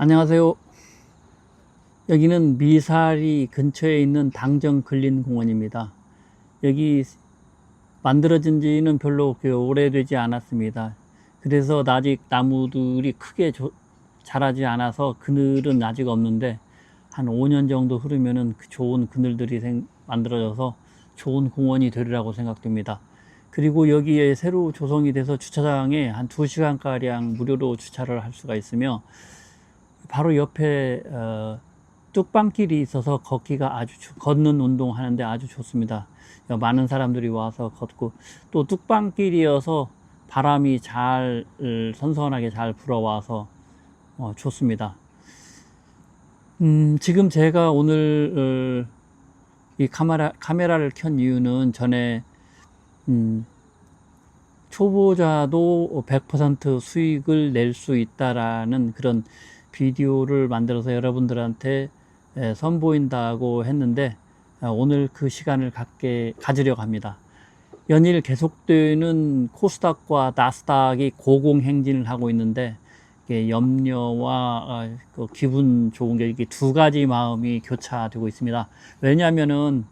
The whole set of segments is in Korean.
안녕하세요. 여기는 미사리 근처에 있는 당정 근린 공원입니다. 여기 만들어진 지는 별로 오래되지 않았습니다. 그래서 아직 나무들이 크게 조- 자라지 않아서 그늘은 아직 없는데 한 5년 정도 흐르면은 그 좋은 그늘들이 생- 만들어져서 좋은 공원이 되리라고 생각됩니다. 그리고 여기에 새로 조성이 돼서 주차장에 한 2시간가량 무료로 주차를 할 수가 있으며 바로 옆에 어, 뚝방길이 있어서 걷기가 아주 좋- 걷는 운동 하는데 아주 좋습니다. 많은 사람들이 와서 걷고 또 뚝방길이어서 바람이 잘 을, 선선하게 잘 불어와서 어, 좋습니다. 음, 지금 제가 오늘 어, 이 카메라 카메라를 켠 이유는 전에 음, 초보자도 100% 수익을 낼 수 있다라는 그런 비디오를 만들어서 여러분들한테 에, 선보인다고 했는데 아, 오늘 그 시간을 갖게 가지려고 합니다. 연일 계속되는 코스닥과 나스닥이 고공행진을 하고 있는데 염려와 아, 그 기분 좋은 게 이게 두 가지 마음이 교차되고 있습니다. 왜냐하면은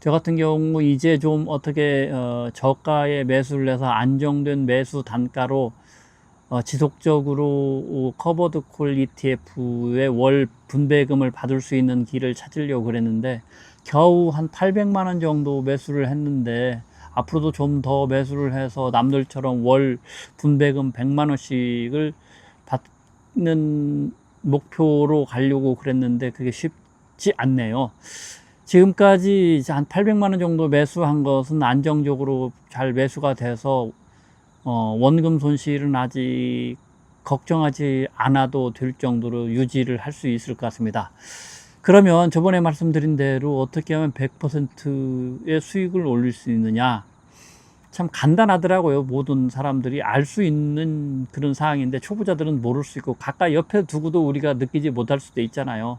저 같은 경우 이제 좀 어떻게 어, 저가에 매수를 해서 안정된 매수 단가로 어, 지속적으로 커버드 콜 ETF의 월 분배금을 받을 수 있는 길을 찾으려고 그랬는데 겨우 한 800만 원 정도 매수를 했는데 앞으로도 좀 더 매수를 해서 남들처럼 월 분배금 100만 원씩을 받는 목표로 가려고 그랬는데 그게 쉽지 않네요. 지금까지 한 800만 원 정도 매수한 것은 안정적으로 잘 매수가 돼서 어, 원금 손실은 아직 걱정하지 않아도 될 정도로 유지를 할 수 있을 것 같습니다. 그러면 저번에 말씀드린 대로 어떻게 하면 100%의 수익을 올릴 수 있느냐? 참 간단하더라고요. 모든 사람들이 알 수 있는 그런 사항인데 초보자들은 모를 수 있고 가까이 옆에 두고도 우리가 느끼지 못할 수도 있잖아요.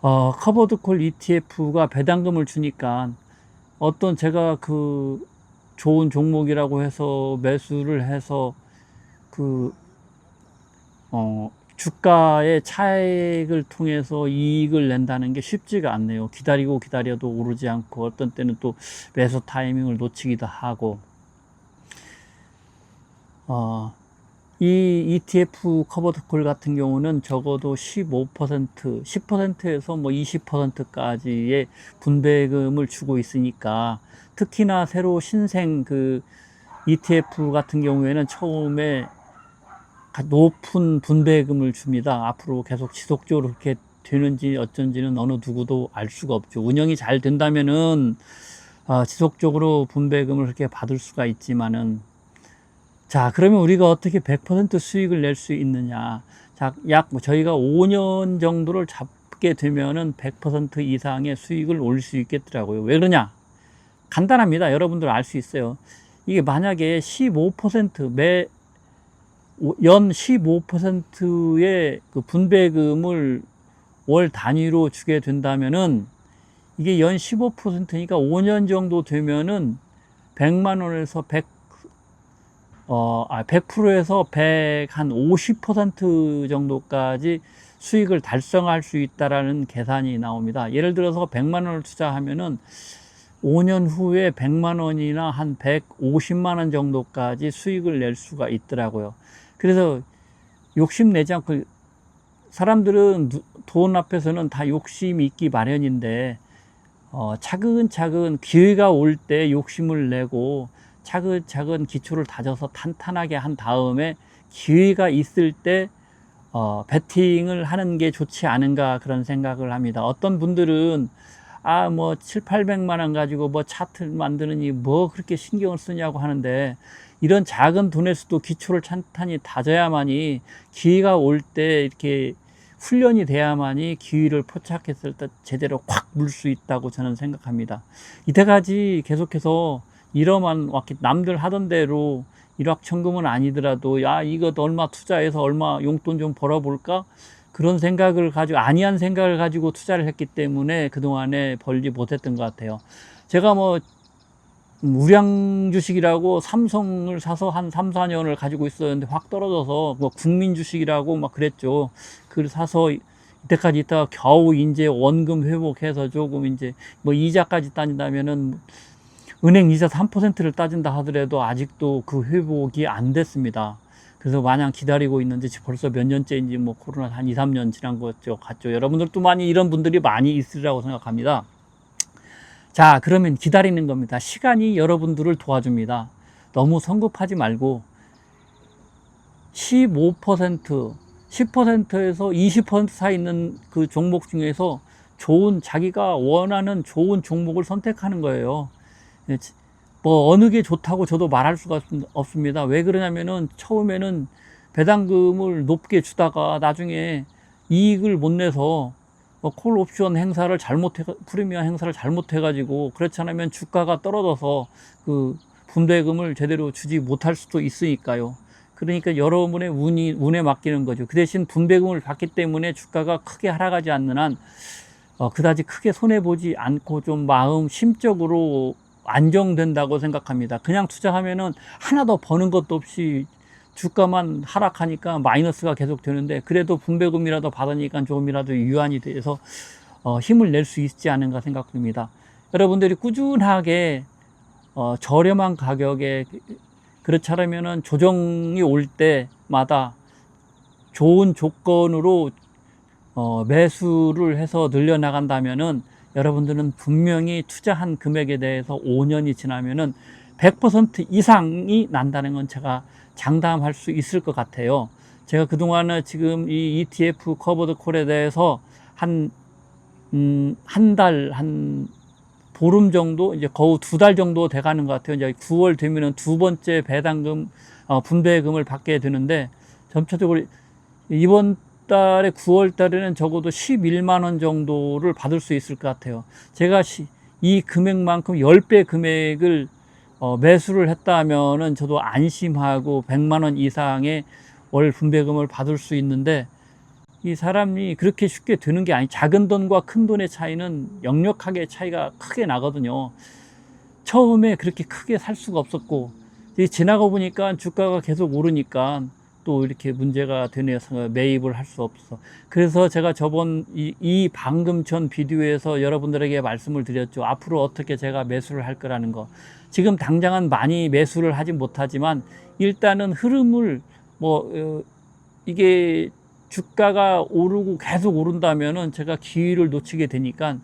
어, 커버드 콜 ETF가 배당금을 주니까 어떤 제가 그 좋은 종목이라고 해서 매수를 해서 그, 어, 주가의 차익을 통해서 이익을 낸다는 게 쉽지가 않네요. 기다리고 기다려도 오르지 않고 어떤 때는 또 매수 타이밍을 놓치기도 하고, 어, 이 ETF 커버드 콜 같은 경우는 적어도 15%, 10%에서 뭐 20%까지의 분배금을 주고 있으니까 특히나 새로 신생 그 ETF 같은 경우에는 처음에 높은 분배금을 줍니다. 앞으로 계속 지속적으로 그렇게 되는지 어쩐지는 어느 누구도 알 수가 없죠. 운영이 잘 된다면은 어, 지속적으로 분배금을 그렇게 받을 수가 있지만은 자, 그러면 우리가 어떻게 100% 수익을 낼 수 있느냐? 자, 약 저희가 5년 정도를 잡게 되면은 100% 이상의 수익을 올릴 수 있겠더라고요. 왜 그러냐? 간단합니다. 여러분들 알 수 있어요. 이게 만약에 15%매 연 15%의 그 분배금을 월 단위로 주게 된다면은 이게 연 15%니까 5년 정도 되면은 100만 원에서 100 어, 아, 100%에서 100, 한 50% 정도까지 수익을 달성할 수 있다라는 계산이 나옵니다. 예를 들어서 100만 원을 투자하면은 5년 후에 100만 원이나 한 150만 원 정도까지 수익을 낼 수가 있더라고요. 그래서 욕심 내지 않고 사람들은 누- 돈 앞에서는 다 욕심이 있기 마련인데 어, 차근차근 기회가 올 때 욕심을 내고 차근차근 기초를 다져서 탄탄하게 한 다음에 기회가 있을 때 어, 베팅을 하는 게 좋지 않은가 그런 생각을 합니다. 어떤 분들은 아, 뭐, 7, 800만 원 가지고 뭐 차트 만드느니 뭐 그렇게 신경을 쓰냐고 하는데 이런 작은 돈에서도 기초를 탄탄히 다져야만이 기회가 올 때 이렇게 훈련이 돼야만이 기회를 포착했을 때 제대로 확 물 수 있다고 저는 생각합니다. 이때까지 계속해서 이러만 왔기 남들 하던 대로 일확천금은 아니더라도 야 이거 얼마 투자해서 얼마 용돈 좀 벌어볼까 그런 생각을 가지고 아니한 생각을 가지고 투자를 했기 때문에 그동안에 벌지 못했던 것 같아요. 제가 뭐 우량 주식이라고 삼성을 사서 한 3, 4년을 가지고 있었는데 확 떨어져서 뭐 국민 주식이라고 막 그랬죠. 그 그걸 사서 이때까지 있다가 겨우 이제 원금 회복해서 조금 이제 뭐 이자까지 따진다면은 은행 이자 3%를 따진다 하더라도 아직도 그 회복이 안 됐습니다. 그래서 마냥 기다리고 있는데 벌써 몇 년째인지 뭐 코로나 한 2, 3년 지난 거죠. 같죠. 여러분들도 많이 이런 분들이 많이 있으리라고 생각합니다. 자, 그러면 기다리는 겁니다. 시간이 여러분들을 도와줍니다. 너무 성급하지 말고 15%, 10%에서 20% 사이 있는 그 종목 중에서 좋은 자기가 원하는 좋은 종목을 선택하는 거예요. 예, 지- 뭐 어느 게 좋다고 저도 말할 수가 없- 없습니다. 왜 그러냐면은 처음에는 배당금을 높게 주다가 나중에 이익을 못 내서 뭐콜 옵션 행사를 잘못해 프리미엄 행사를 잘못해 가지고 그렇지 않으면 주가가 떨어져서 그 분배금을 제대로 주지 못할 수도 있으니까요. 그러니까 여러분의 운이 운에 맡기는 거죠. 그 대신 분배금을 받기 때문에 주가가 크게 하락하지 않는 한 어, 그다지 크게 손해 보지 않고 좀 마음 심적으로 안정된다고 생각합니다. 그냥 투자하면은 하나 더 버는 것도 없이 주가만 하락하니까 마이너스가 계속 되는데 그래도 분배금이라도 받으니까 조금이라도 유한이 돼서 어, 힘을 낼 수 있지 않은가 생각됩니다. 여러분들이 꾸준하게 어, 저렴한 가격에 그렇지 않으면은 조정이 올 때마다 좋은 조건으로 어, 매수를 해서 늘려나간다면은 여러분들은 분명히 투자한 금액에 대해서 5년이 지나면은 100% 이상이 난다는 건 제가 장담할 수 있을 것 같아요. 제가 그동안은 지금 이 ETF 커버드 콜에 대해서 한, 음, 한 달, 한 보름 정도, 이제 거의 두 달 정도 돼 가는 것 같아요. 이제 9월 되면은 두 번째 배당금, 어, 분배금을 받게 되는데 점차적으로 이번 달에 9월 달에는 적어도 11만 원 정도를 받을 수 있을 것 같아요. 제가 시, 이 금액만큼 10배 금액을 어, 매수를 했다면은 저도 안심하고 100만 원 이상의 월 분배금을 받을 수 있는데 이 사람이 그렇게 쉽게 되는 게 아니 작은 돈과 큰 돈의 차이는 역력하게 차이가 크게 나거든요. 처음에 그렇게 크게 살 수가 없었고 지나가 보니까 주가가 계속 오르니까 또 이렇게 문제가 되네서 매입을 할 수 없어. 그래서 제가 저번 이, 이 방금 전 비디오에서 여러분들에게 말씀을 드렸죠. 앞으로 어떻게 제가 매수를 할 거라는 거. 지금 당장은 많이 매수를 하지 못하지만 일단은 흐름을 뭐 어, 이게 주가가 오르고 계속 오른다면은 제가 기회를 놓치게 되니까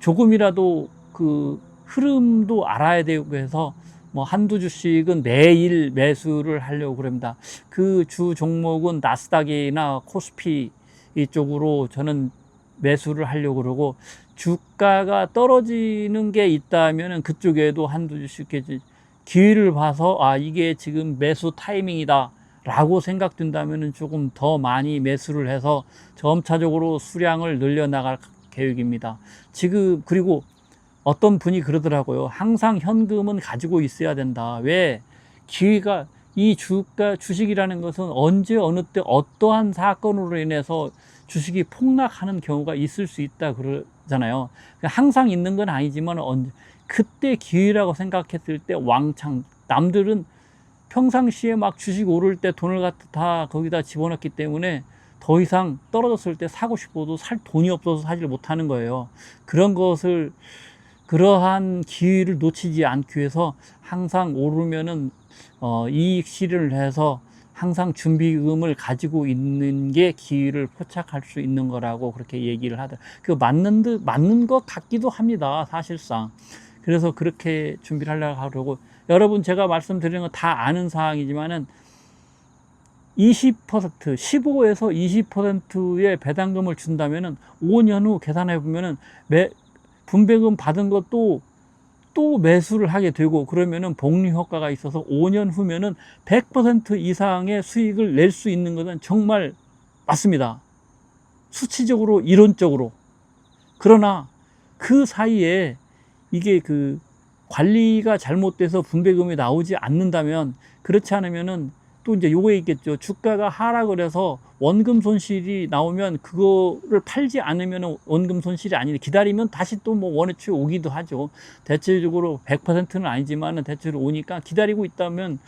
조금이라도 그 흐름도 알아야 되고 해서 뭐 한두 주씩은 매일 매수를 하려고 그럽니다. 그 주 종목은 나스닥이나 코스피 이쪽으로 저는 매수를 하려고 그러고 주가가 떨어지는 게 있다면은 그쪽에도 한두 주씩 기회를 봐서 아 이게 지금 매수 타이밍이다. 라고 생각된다면은 조금 더 많이 매수를 해서 점차적으로 수량을 늘려나갈 계획입니다. 지금 그리고 어떤 분이 그러더라고요. 항상 현금은 가지고 있어야 된다. 왜? 기회가 이 주가 주식이라는 것은 언제 어느 때 어떠한 사건으로 인해서 주식이 폭락하는 경우가 있을 수 있다 그러잖아요. 항상 있는 건 아니지만 언제 그때 기회라고 생각했을 때 왕창 남들은 평상시에 막 주식 오를 때 돈을 갖다 다 거기다 집어넣기 때문에 더 이상 떨어졌을 때 사고 싶어도 살 돈이 없어서 사지를 못하는 거예요. 그런 것을 그러한 기회를 놓치지 않기 위해서 항상 오르면은 어, 이익 실현을 해서 항상 준비금을 가지고 있는 게 기회를 포착할 수 있는 거라고 그렇게 얘기를 하더. 그 맞는 듯 맞는 것 같기도 합니다. 사실상. 그래서 그렇게 준비를 하려고 하려고 여러분 제가 말씀드리는 건 다 아는 사항이지만은 20% 15에서 20%의 배당금을 준다면은 5년 후 계산해 보면은 매 분배금 받은 것도 또 매수를 하게 되고 그러면은 복리 효과가 있어서 5년 후면은 100% 이상의 수익을 낼 수 있는 것은 정말 맞습니다. 수치적으로 이론적으로 그러나 그 사이에 이게 그 관리가 잘못돼서 분배금이 나오지 않는다면 그렇지 않으면은 또 이제 요거 있겠죠. 주가가 하락을 해서 원금 손실이 나오면 그거를 팔지 않으면 원금 손실이 아닌데 기다리면 다시 또 뭐 원해치 오기도 하죠. 대체적으로 100%는 아니지만은 대체로 오니까 기다리고 있다면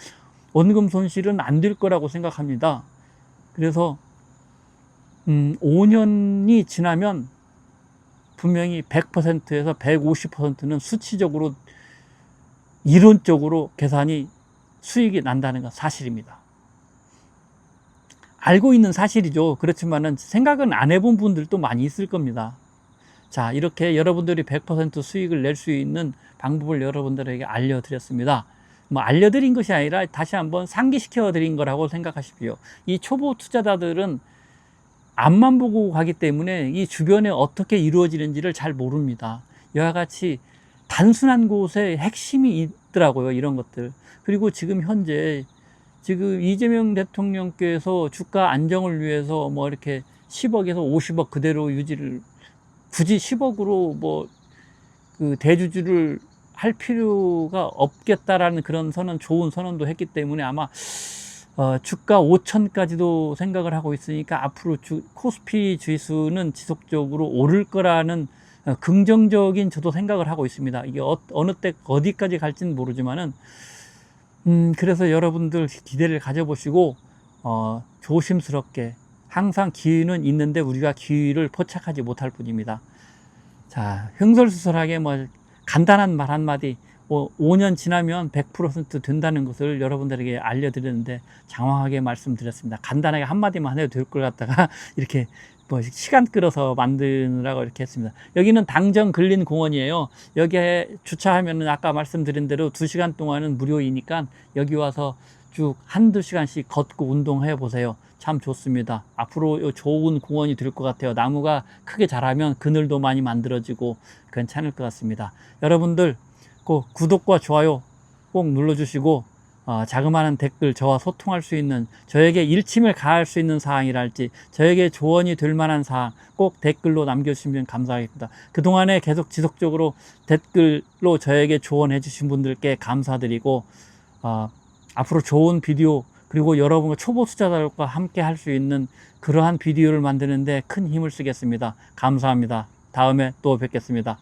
원금 손실은 안 될 거라고 생각합니다. 그래서 음, 5년이 지나면 분명히 100%에서 150%는 수치적으로 이론적으로 계산이 수익이 난다는 건 사실입니다. 알고 있는 사실이죠. 그렇지만은 생각은 안 해본 분들도 많이 있을 겁니다. 자, 이렇게 여러분들이 100% 수익을 낼 수 있는 방법을 여러분들에게 알려드렸습니다. 뭐 알려드린 것이 아니라 다시 한번 상기시켜 드린 거라고 생각하십시오. 이 초보 투자자들은 앞만 보고 가기 때문에 이 주변에 어떻게 이루어지는지를 잘 모릅니다. 이와 같이 단순한 곳에 핵심이 있더라고요. 이런 것들. 그리고 지금 현재 지금 이재명 대통령께서 주가 안정을 위해서 뭐 이렇게 10억에서 50억 그대로 유지를 굳이 10억으로 뭐 그 대주주를 할 필요가 없겠다라는 그런 선언, 좋은 선언도 했기 때문에 아마 어, 주가 5천까지도 생각을 하고 있으니까 앞으로 주, 코스피 지수는 지속적으로 오를 거라는 어, 긍정적인 저도 생각을 하고 있습니다. 이게 어, 어느 때 어디까지 갈지는 모르지만은 음, 그래서 여러분들 기대를 가져보시고 어, 조심스럽게 항상 기회는 있는데 우리가 기회를 포착하지 못할 뿐입니다. 자, 흥설수설하게 뭐 간단한 말 한마디, 뭐 5년 지나면 100% 된다는 것을 여러분들에게 알려드렸는데 장황하게 말씀드렸습니다. 간단하게 한마디만 해도 될 것 같다가 이렇게 뭐 시간 끌어서 만드느라고 이렇게 했습니다. 여기는 당정 근린 공원이에요. 여기에 주차하면은 아까 말씀드린 대로 2시간 동안은 무료이니까 여기 와서 쭉 한두 시간씩 걷고 운동해 보세요. 참 좋습니다. 앞으로 요 좋은 공원이 될 것 같아요. 나무가 크게 자라면 그늘도 많이 만들어지고 괜찮을 것 같습니다. 여러분들 꼭 구독과 좋아요 꼭 눌러주시고 어, 자그마한 댓글 저와 소통할 수 있는 저에게 일침을 가할 수 있는 사항이랄지 저에게 조언이 될 만한 사항 꼭 댓글로 남겨주시면 감사하겠습니다. 그동안에 계속 지속적으로 댓글로 저에게 조언해 주신 분들께 감사드리고 어, 앞으로 좋은 비디오 그리고 여러분과 초보 투자자들과 함께 할 수 있는 그러한 비디오를 만드는데 큰 힘을 쓰겠습니다. 감사합니다. 다음에 또 뵙겠습니다.